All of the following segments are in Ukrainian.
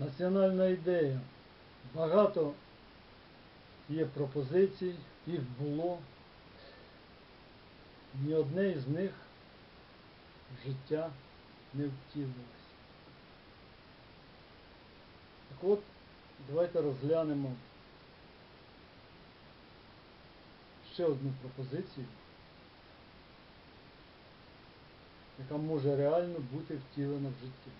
національна ідея. Багато є пропозицій, їх було. Ні одне із них в життя не втілилось. Так от, давайте розглянемо ще одну пропозицію, яка може реально бути втілена в житті.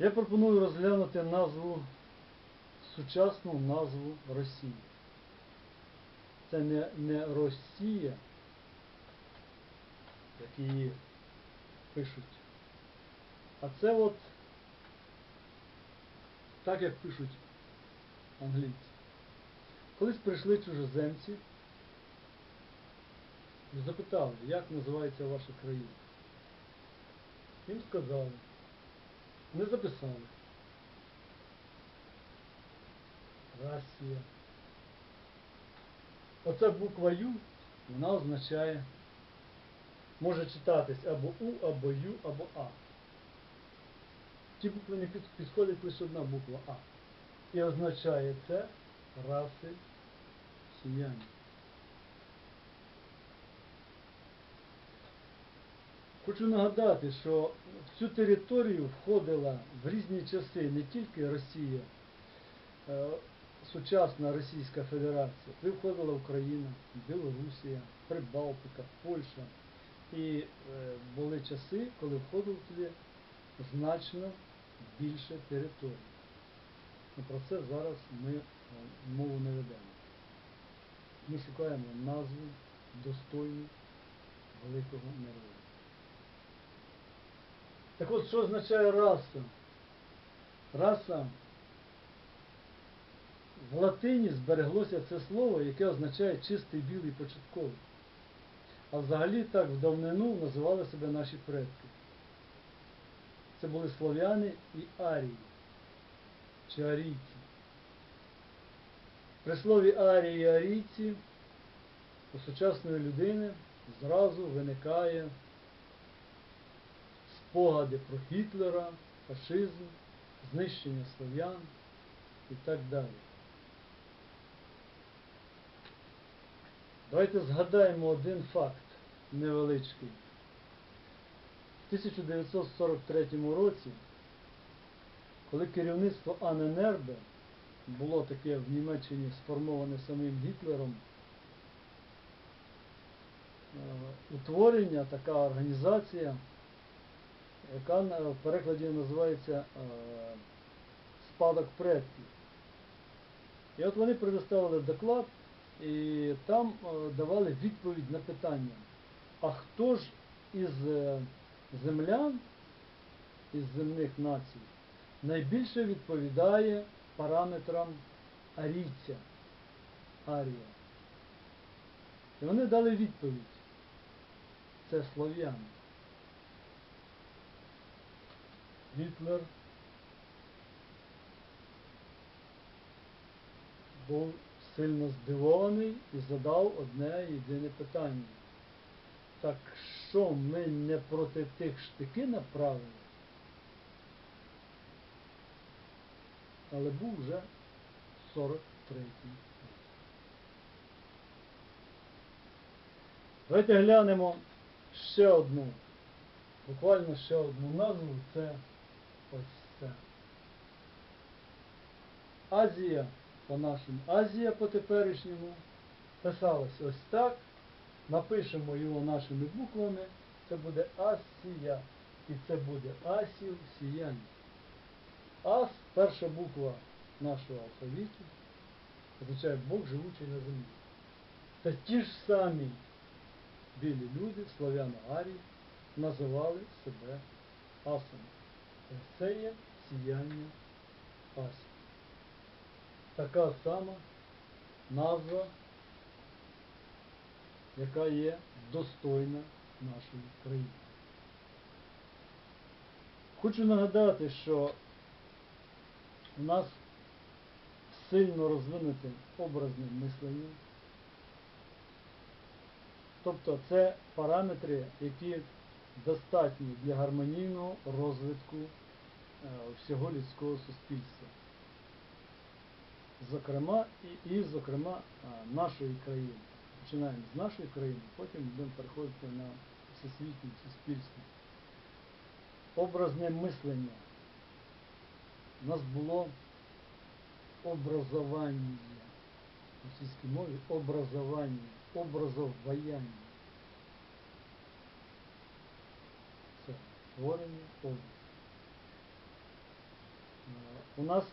Я пропоную розглянути назву, сучасну назву Росії. Це не, не Росія, як її пишуть, а це от так, як пишуть англійці. Колись прийшли чужоземці і запитали, як називається ваша країна. Їм сказали, не записали. Росія. Оця буква Ю, вона означає, може читатись або У, або Ю, або А. Ті букви не під- підходить лише одна буква А. І означає це раси сіянь. Хочу нагадати, що в цю територію входила в різні часи не тільки Росія, е, сучасна Російська Федерація, туди входила Україна, Білорусія, Прибалтика, Польща. І е, були часи, коли входило туди значно більше територій. Ну, про це зараз ми е, мову не ведемо. Ми шукаємо назву достойну великого народу. Так от, що означає раса? Раса в латині збереглося це слово, яке означає чистий білий початковий. А взагалі так в давнину називали себе наші предки. Це були слов'яни і арії, чи арійці. При слові арії і арійці у сучасної людини зразу виникає спогади про Гітлера, фашизм, знищення слов'ян і так далі. Давайте згадаємо один факт невеличкий. В 1943 році, коли керівництво Аненербе було таке в Німеччині сформоване самим Гітлером, е, утворення, така організація, яка в перекладі називається е, спадок предків. І от вони предоставили доклад і там е, давали відповідь на питання, а хто ж із е, землян, із земних націй, найбільше відповідає параметрам арійця, арія. І вони дали відповідь. Це слов'яни. Гітлер був сильно здивований і задав одне єдине питання. Так що ми не проти тих штики направили? Але був вже 43-й. Давайте глянемо ще одну, буквально ще одну назву, це ось це. Азія по-нашому, Азія по-теперішньому писалось ось так. Напишемо його нашими буквами. Це буде Асія. І це буде Асів сіянь. Ас перша буква нашого алфавіту означає Бог живучий на землі. Та ті ж самі білі люди, славяно-арії, називали себе асами. Це є сіяння асів. Така сама назва, яка є достойна нашої країни. Хочу нагадати, що у нас сильно розвинуте образне мислення. Тобто це параметри, які достатні для гармонійного розвитку е, всього людського суспільства. Зокрема, і, і зокрема е, нашої країни. Починаємо з нашої країни, потім будемо переходити на всесвітнє суспільство. Образне мислення. У нас було образування в російській мові образування, образоваяння. Це створення. Е, У нас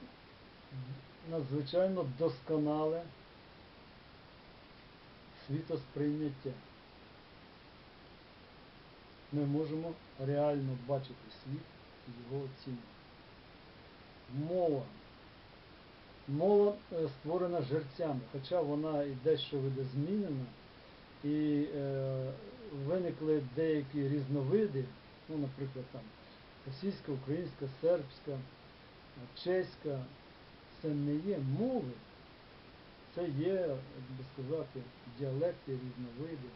надзвичайно досконале світосприйняття. Ми можемо реально бачити світ і його оцінювати. Мова. Мова е, створена жерцями, хоча вона і дещо видозмінена, і е, виникли деякі різновиди, ну, наприклад, там російська, українська, сербська, чеська, це не є мови, це є, як би сказати, діалекти, різновиди,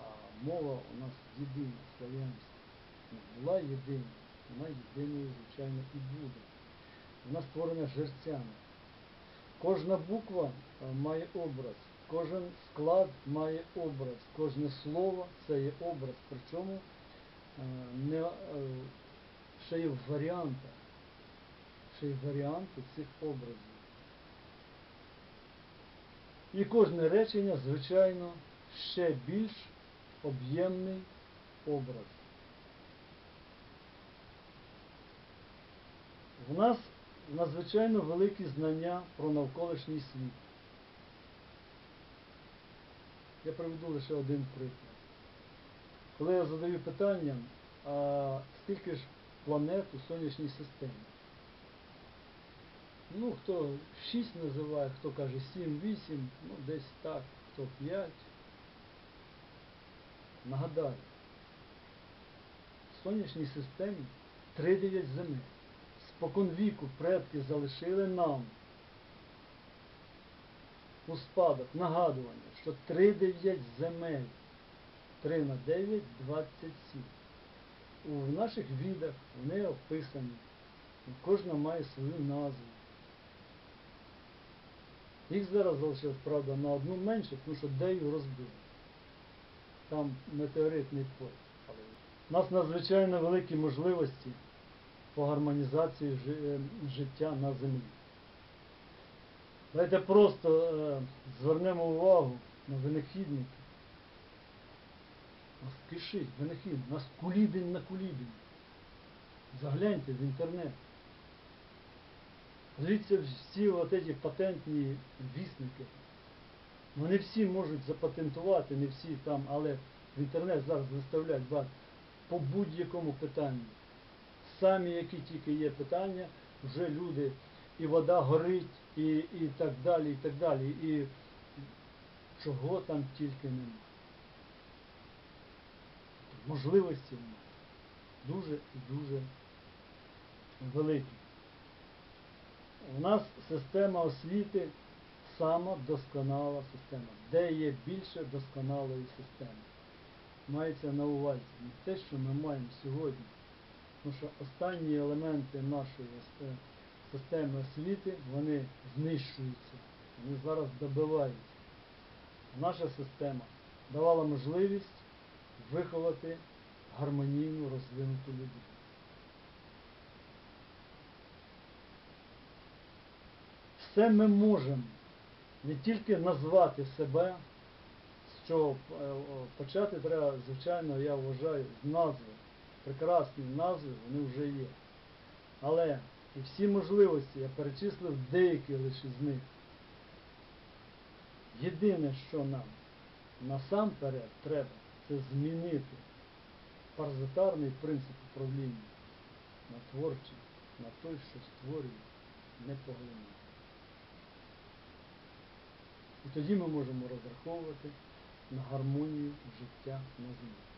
а мова у нас єдина, слав'янська. Ну, Була єдина, вона єдиною, звичайно, і буде. Вона створена жерцями. Кожна буква е, має образ, кожен склад має образ, кожне слово це є образ. Причому не, е, ще є в варіантах, ще є варіанти цих образів. І кожне речення, звичайно, ще більш об'ємний образ. В нас надзвичайно великі знання про навколишній світ. Я приведу лише один приклад. Коли я задаю питання, а скільки ж планет у сонячній системі? Ну, хто 6 називає, хто каже 7, 8, ну десь так, хто 5. Нагадаю, в сонячній системі 3-9 земель. Спокон віку предки залишили нам у спадок нагадування, що 3-9 земель, 3 на 9 – 27. У наших відах вони описані. Кожна має свою назву. Їх зараз залишилось, правда, на одну менше, тому що Дею розбили. Там метеоритний поле. У нас надзвичайно великі можливості по гармонізації е, життя на землі. Давайте просто е, звернемо увагу на винахідників. Нас кишить винахід, нас кулібін на кулібін. Загляньте в інтернет. Дивіться всі ці патентні вісники. Вони всі можуть запатентувати, не всі там, але в інтернет зараз виставляють бачите, по будь-якому питанню. Самі, які тільки є питання, вже люди, і вода горить, і, і так далі, і так далі. І чого там тільки нема. Можливості нема. Дуже і дуже великі. У нас система освіти сама досконала система. Де є більше досконалої системи? Мається на увазі не те, що ми маємо сьогодні. Тому що останні елементи нашої е, системи освіти, вони знищуються. Вони зараз добиваються. Наша система давала можливість виховати гармонійну розвинуту людину. все ми можемо не тільки назвати себе, чого е, о, почати треба, звичайно, я вважаю, з назви. Прекрасні назви, вони вже є. Але і всі можливості, я перечислив деякі лише з них. Єдине, що нам насамперед треба, це змінити паразитарний принцип управління на творчий, на той, що створює, не поглинає. І тоді ми можемо розраховувати на гармонію життя на землі.